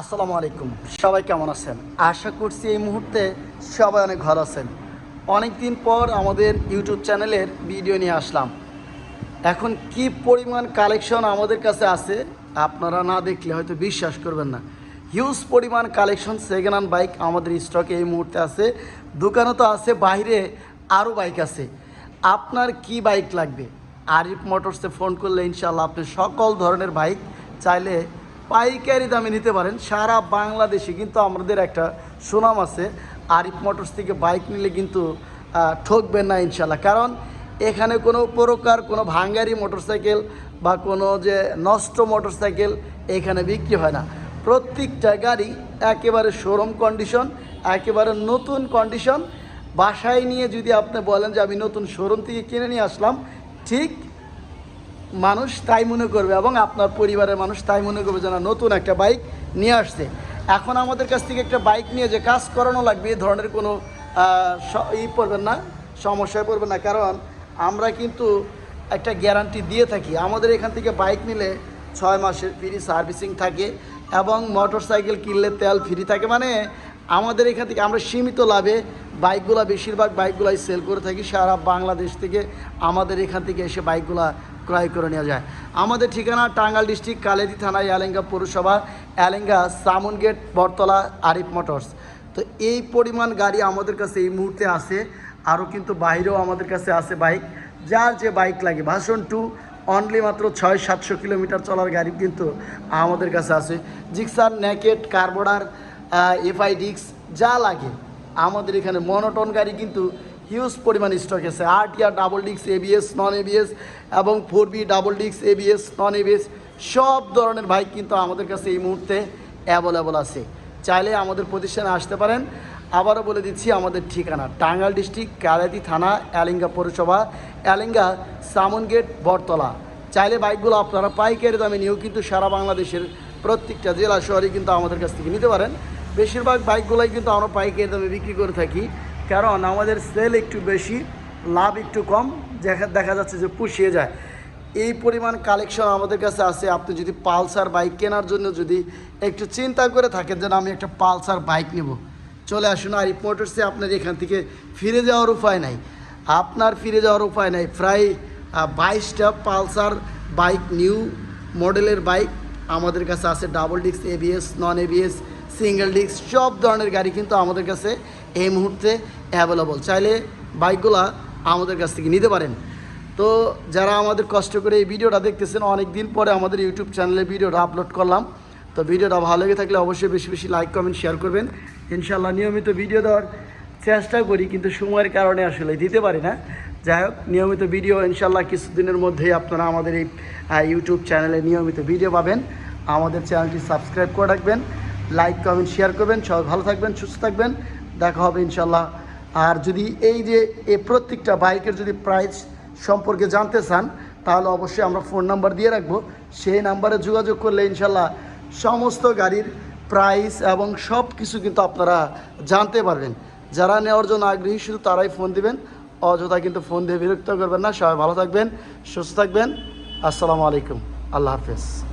আসসালামু আলাইকুম। সবাই কেমন আছেন? আশা করছি এই মুহূর্তে সবাই অনেক ভালো আছেন। অনেক দিন পর আমাদের ইউটিউব চ্যানেলের ভিডিও নিয়ে আসলাম। এখন কি পরিমাণ কালেকশন আমাদের কাছে আছে, আপনারা না দেখলে হয়তো বিশ্বাস করবেন না। হিউজ পরিমাণ কালেকশন সেকেন্ড হ্যান্ড বাইক আমাদের স্টকে এই মুহূর্তে আছে। দোকানে তো আছে, বাইরে আরও বাইক আছে। আপনার কি বাইক লাগবে? আরিফ মোটরসে ফোন করলে ইনশাল্লাহ আপনি সকল ধরনের বাইক চাইলে পাইকারি দামে নিতে পারেন। সারা বাংলাদেশে কিন্তু আমাদের একটা সুনাম আছে। আরিফ মোটরস থেকে বাইক নিলে কিন্তু ঠকবেন না ইনশাল্লাহ কারণ এখানে কোনো প্রকার কোনো ভাঙ্গারি মোটরসাইকেল বা কোনো যে নষ্ট মোটরসাইকেল এখানে বিক্রি হয় না। প্রত্যেকটা গাড়ি একেবারে শোরুম কন্ডিশন একেবারে নতুন কন্ডিশন বাসায় নিয়ে যদি আপনি বলেন যে, আমি নতুন শোরুম থেকে কিনে নিয়ে আসলাম, ঠিক মানুষ তাই মনে করবে এবং আপনার পরিবারের মানুষ তাই মনে করবে যেন নতুন একটা বাইক নিয়ে আসছে। এখন আমাদের কাছ থেকে একটা বাইক নিয়ে যে কাজ করানো লাগবে, এই ধরনের কোনো ই পড়বেন না, সমস্যায় পড়বেন না। কারণ আমরা কিন্তু একটা গ্যারান্টি দিয়ে থাকি, আমাদের এখান থেকে বাইক নিলে ছয় মাসের ফ্রি সার্ভিসিং থাকে এবং মোটর সাইকেল কিনলে তেল ফ্রি থাকে। মানে আমাদের এখান থেকে আমরা সীমিত লাভে বাইকগুলা বেশিরভাগ বাইকগুলাই সেল করে থাকি, সারা বাংলাদেশ থেকে আমাদের এখান থেকে এসে বাইকগুলা ক্রয় করে নেওয়া যায়। আমাদের ঠিকানা টাঙ্গাইল ডিস্ট্রিক্ট, কালেদি থানা, এলেঙ্গা পৌরসভা, এলেঙ্গা সামন গেট, বটতলা, আরিফ মোটরস। তো এই পরিমাণ গাড়ি আমাদের কাছে এই মুহূর্তে আছে, আরও কিন্তু বাইরেও আমাদের কাছে আছে বাইক। যার যে বাইক লাগে ভাষণ টু অনলি মাত্র ছয় সাতশো কিলোমিটার চলার গাড়ি কিন্তু আমাদের কাছে আছে। জিক্সার নেকেট কার্বোডার এফআই ডিক্স যা লাগে। আমাদের এখানে মনোটন গাড়ি কিন্তু হিউজ পরিমাণ স্টক আছে। আর টিআর ডাবল ডিক্স এবিএস নন এবিএস এবং ফোর বি ডাবল ডিক্স এবিএস নন এবিএস সব ধরনের বাইক কিন্তু আমাদের কাছে এই মুহূর্তে অ্যাভেলেবল আছে। চাইলে আমাদের প্রতিষ্ঠানে আসতে পারেন। আবারও বলে দিচ্ছি আমাদের ঠিকানা, টাঙ্গাইল ডিস্ট্রিক্ট কালাতি থানা, এলিঙ্গা পৌরসভা, এলিঙ্গা সামন গেট বটতলা। চাইলে বাইকগুলো আপনারা পাইকারি দামে নিয়েও কিন্তু সারা বাংলাদেশের প্রত্যেকটা জেলা শহরে কিন্তু আমাদের কাছ থেকে নিতে পারেন। বেশিরভাগ বাইকগুলোই কিন্তু আমরা পাইকারি দামে বিক্রি করে থাকি। কারণ আমাদের সেল একটু বেশি, লাভ একটু কম, দেখা দেখা যাচ্ছে যে পুষিয়ে যায়। এই পরিমাণ কালেকশন আমাদের কাছে আছে। আপনি যদি পালসার বাইক কেনার জন্য যদি একটু চিন্তা করে থাকেন যেন আমি একটা পালসার বাইক নেব। চলে আসুন আর মোটরসে আপনার এখান থেকে ফিরে যাওয়ার উপায় নাই। আপনার ফিরে যাওয়ার উপায় নাই। প্রায় বাইশটা পালসার বাইক, নিউ মডেলের বাইক আমাদের কাছে আছে। Double disc ABS non ABS single disc, সব ধরনের গাড়ি কিন্তু আমাদের কাছে এই মুহূর্তে অ্যাভেলেবল চাইলে বাইকগুলা আমাদের কাছ থেকে নিতে পারেন। তো যারা আমাদের কষ্ট করে এই ভিডিওটা দেখতেছেন অনেক দিন পরে আমাদের ইউটিউব চ্যানেলে ভিডিওটা আপলোড করলাম। তো ভিডিওটা ভালো লেগে থাকলে অবশ্যই বেশি বেশি লাইক কমেন্ট শেয়ার করবেন। ইনশাল্লাহ নিয়মিত ভিডিও দেওয়ার চেষ্টা করি, কিন্তু সময়ের কারণে আসলে দিতে পারি না। যাই হোক, নিয়মিত ভিডিও ইনশাল্লাহ কিছুদিনের মধ্যেই আপনারা আমাদের এই ইউটিউব চ্যানেলে নিয়মিত ভিডিও পাবেন। আমাদের চ্যানেলটি সাবস্ক্রাইব করে রাখবেন। লাইক কমেন্ট শেয়ার করবেন। সবাই ভালো থাকবেন, সুস্থ থাকবেন। দেখা হবে ইনশাল্লাহ আর যদি এই যে, এই প্রত্যেকটা বাইকের যদি প্রাইস সম্পর্কে জানতে চান, তাহলে অবশ্যই আমরা ফোন নাম্বার দিয়ে রাখব। সেই নাম্বারে যোগাযোগ করলে ইনশাল্লাহ সমস্ত গাড়ির প্রাইস এবং সব কিছু কিন্তু আপনারা জানতে পারবেন। যারা নেওয়ার জন্য আগ্রহী, শুধু তারাই ফোন দিবেন। অযথা কিন্তু ফোন দিয়ে বিরক্ত করবেন না। সবাই ভালো থাকবেন, সুস্থ থাকবেন। আসসালামু আলাইকুম। আল্লাহ হাফেজ।